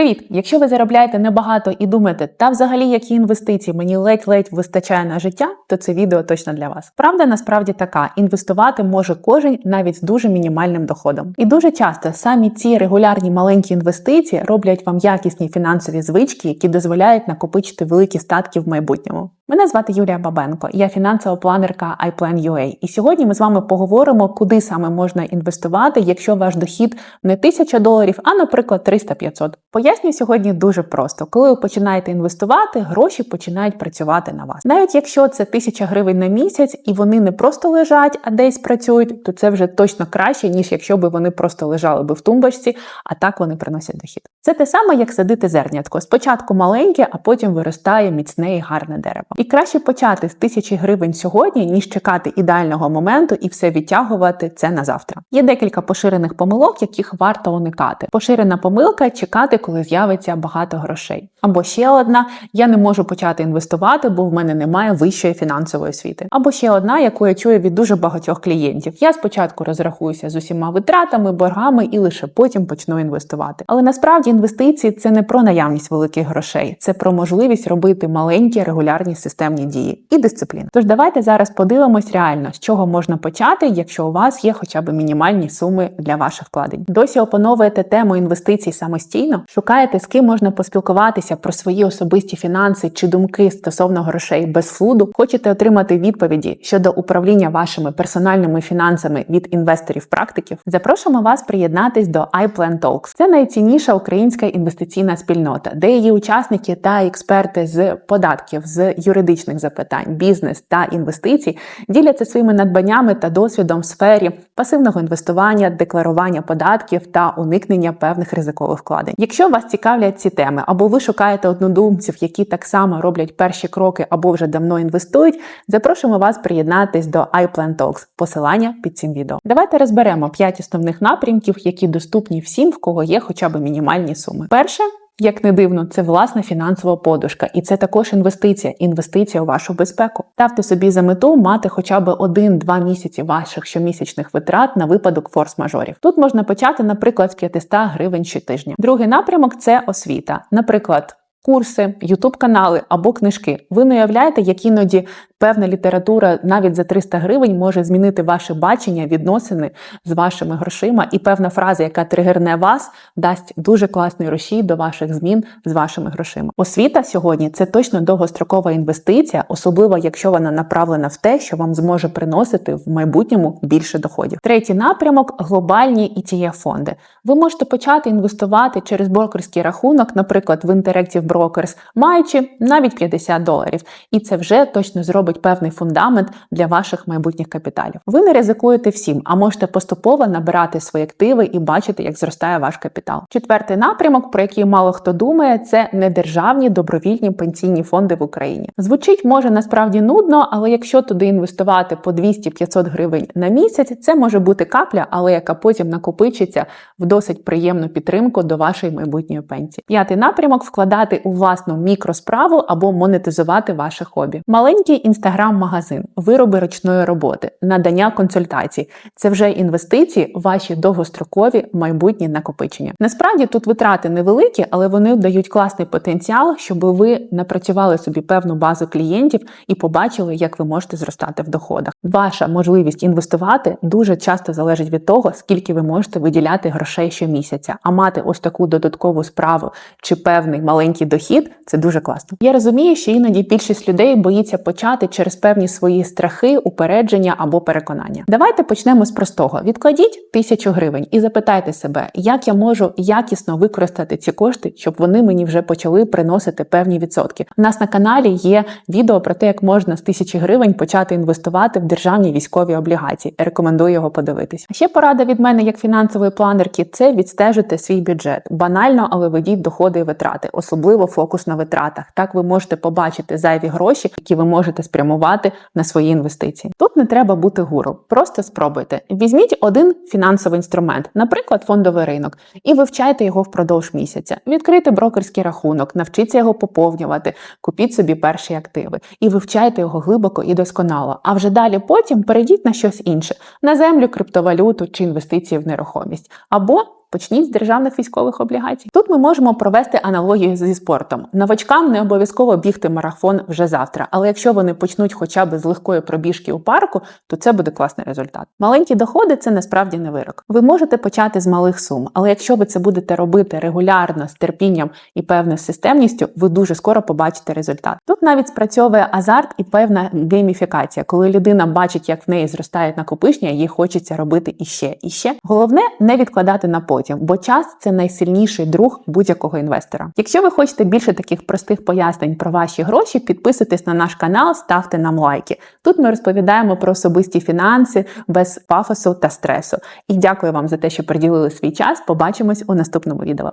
Привіт! Якщо ви заробляєте небагато і думаєте, та взагалі які інвестиції мені ледь-ледь вистачає на життя, то це відео точно для вас. Правда насправді така: інвестувати може кожен навіть з дуже мінімальним доходом. І дуже часто самі ці регулярні маленькі інвестиції роблять вам якісні фінансові звички, які дозволяють накопичити великі статки в майбутньому. Мене звати Юлія Бабенко, я фінансова планерка iPlan.ua. І сьогодні ми з вами поговоримо, куди саме можна інвестувати, якщо ваш дохід не 1000 доларів, а, наприклад, 300-500. Пояснюю сьогодні дуже просто. Коли ви починаєте інвестувати, гроші починають працювати на вас. Навіть якщо це 1000 гривень на місяць і вони не просто лежать, а десь працюють, то це вже точно краще, ніж якщо би вони просто лежали би в тумбочці, а так вони приносять дохід. Це те саме, як садити зернятко. Спочатку маленьке, а потім виростає міцне і гарне дерево. І краще почати з тисячі гривень сьогодні, ніж чекати ідеального моменту і все відтягувати це на завтра. Є декілька поширених помилок, яких варто уникати. Поширена помилка чекати, коли з'явиться багато грошей. Або ще одна: я не можу почати інвестувати, бо в мене немає вищої фінансової освіти. Або ще одна, яку я чую від дуже багатьох клієнтів. Я спочатку розрахуюся з усіма витратами, боргами і лише потім почну інвестувати. Але насправді інвестиції це не про наявність великих грошей, це про можливість робити маленькі регулярні системні дії і дисципліну. Тож давайте зараз подивимось реально, з чого можна почати, якщо у вас є хоча б мінімальні суми для ваших вкладень. Досі опановуєте тему інвестицій самостійно, шукаєте з ким можна поспілкуватися про свої особисті фінанси чи думки стосовно грошей без флуду. Хочете отримати відповіді щодо управління вашими персональними фінансами від інвесторів-практиків. Запрошуємо вас приєднатись до iPlan Talks. Це найцінніша українська інвестиційна спільнота, де її учасники та експерти з податків, з юридичних запитань, бізнес та інвестицій діляться своїми надбаннями та досвідом в сфері пасивного інвестування, декларування податків та уникнення певних ризикових вкладень. Якщо вас цікавлять ці теми, або ви шукаєте однодумців, які так само роблять перші кроки або вже давно інвестують, запрошуємо вас приєднатись до iPlan Talks. Посилання під цим відео. Давайте розберемо 5 основних напрямків, які доступні всім, в кого є хоча б мінімальні суми. Перше. Як не дивно, це власна фінансова подушка, і це також інвестиція, інвестиція у вашу безпеку. Ставте собі за мету мати хоча б один-два місяці ваших щомісячних витрат на випадок форс-мажорів. Тут можна почати, наприклад, з 500 гривень щотижня. Другий напрямок це освіта. Наприклад. Курси, ютуб-канали або книжки. Ви не уявляєте, як іноді певна література навіть за 300 гривень може змінити ваше бачення, відносини з вашими грошима, і певна фраза, яка тригерне вас, дасть дуже класний розчій до ваших змін з вашими грошима. Освіта сьогодні це точно довгострокова інвестиція, особливо якщо вона направлена в те, що вам зможе приносити в майбутньому більше доходів. Третій напрямок глобальні etf фонди. Ви можете почати інвестувати через брокерський рахунок, наприклад, в Interactive Brokers, маючи навіть 50 доларів, і це вже точно зробить певний фундамент для ваших майбутніх капіталів. Ви не ризикуєте всім, а можете поступово набирати свої активи і бачити, як зростає ваш капітал. Четвертий напрямок, про який мало хто думає, це недержавні добровільні пенсійні фонди в Україні. Звучить може насправді нудно, але якщо туди інвестувати по 200-500 гривень на місяць, це може бути капля, але яка потім накопичиться в досить приємну підтримку до вашої майбутньої пенсії. П'ятий напрямок вкладати у власну мікросправу або монетизувати ваше хобі. Маленький інстаграм-магазин, вироби ручної роботи, надання консультацій це вже інвестиції в ваші довгострокові майбутні накопичення. Насправді тут витрати невеликі, але вони дають класний потенціал, щоб ви напрацювали собі певну базу клієнтів і побачили, як ви можете зростати в доходах. Ваша можливість інвестувати дуже часто залежить від того, скільки ви можете виділяти грошей щомісяця, а мати ось таку додаткову справу чи певний маленький дохід це дуже класно. Я розумію, що іноді більшість людей боїться почати через певні свої страхи, упередження або переконання. Давайте почнемо з простого: відкладіть тисячу гривень і запитайте себе, як я можу якісно використати ці кошти, щоб вони мені вже почали приносити певні відсотки. У нас на каналі є відео про те, як можна з тисячі гривень почати інвестувати в державні військові облігації. Рекомендую його подивитись. Ще порада від мене, як фінансової планерки, це відстежити свій бюджет. Банально, але ведіть доходи і витрати, особливо фокус на витратах. Так ви можете побачити зайві гроші, які ви можете спрямувати на свої інвестиції. Тут не треба бути гуру, просто спробуйте. Візьміть один фінансовий інструмент, наприклад, фондовий ринок, і вивчайте його впродовж місяця. Відкрийте брокерський рахунок, навчіться його поповнювати, купіть собі перші активи і вивчайте його глибоко і досконало. А вже далі потім перейдіть на щось інше: на землю, криптовалюту чи інвестиції в нерухомість. Або Почніть з державних військових облігацій. Тут ми можемо провести аналогію зі спортом. Новачкам не обов'язково бігти марафон вже завтра, але якщо вони почнуть хоча б з легкої пробіжки у парку, то це буде класний результат. Маленькі доходи це насправді не вирок. Ви можете почати з малих сум, але якщо ви це будете робити регулярно з терпінням і певною системністю, ви дуже скоро побачите результат. Тут навіть спрацьовує азарт і певна гейміфікація, коли людина бачить, як в неї зростають накопичення, їй хочеться робити іще і ще. Головне не відкладати на потім, бо час це найсильніший друг будь-якого інвестора. Якщо ви хочете більше таких простих пояснень про ваші гроші, підписуйтесь на наш канал, ставте нам лайки. Тут ми розповідаємо про особисті фінанси без пафосу та стресу. І дякую вам за те, що приділили свій час. Побачимось у наступному відео.